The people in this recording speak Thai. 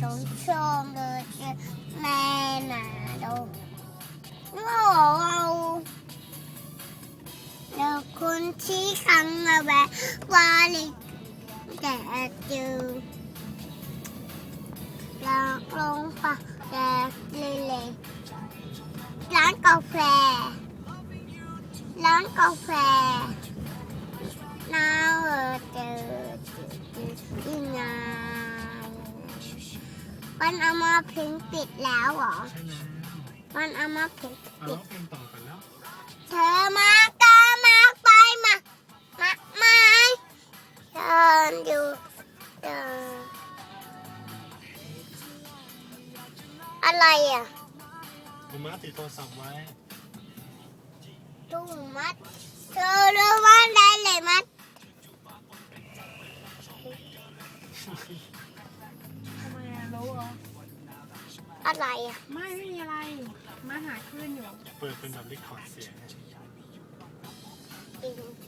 trốn trôn rồi mẹ mà đâu ngủ đâu được con chỉ không mà bà qua đi để trừ là con phải để đi liền lán cà phê lán cà phê มันเอามาเพิงปิดแล้วเหรอ ใช่แล้วมันเอามาเพิงเอาปิร้ดองเพลงต่อกันแล้ว เธอมาก็มาไปมามาไม่เดินอยู่เดินอะไรอะคุณม้าติดโทรศัพท์ไว้ ตุ้มมัด เธอรู้ว่าได้เลยมัด อะไรอะ ไม่ไม่มีอะไร มาหาคลื่นอยู่ เปิดเป็นแบบรีคอร์ดเสียง จริงจริง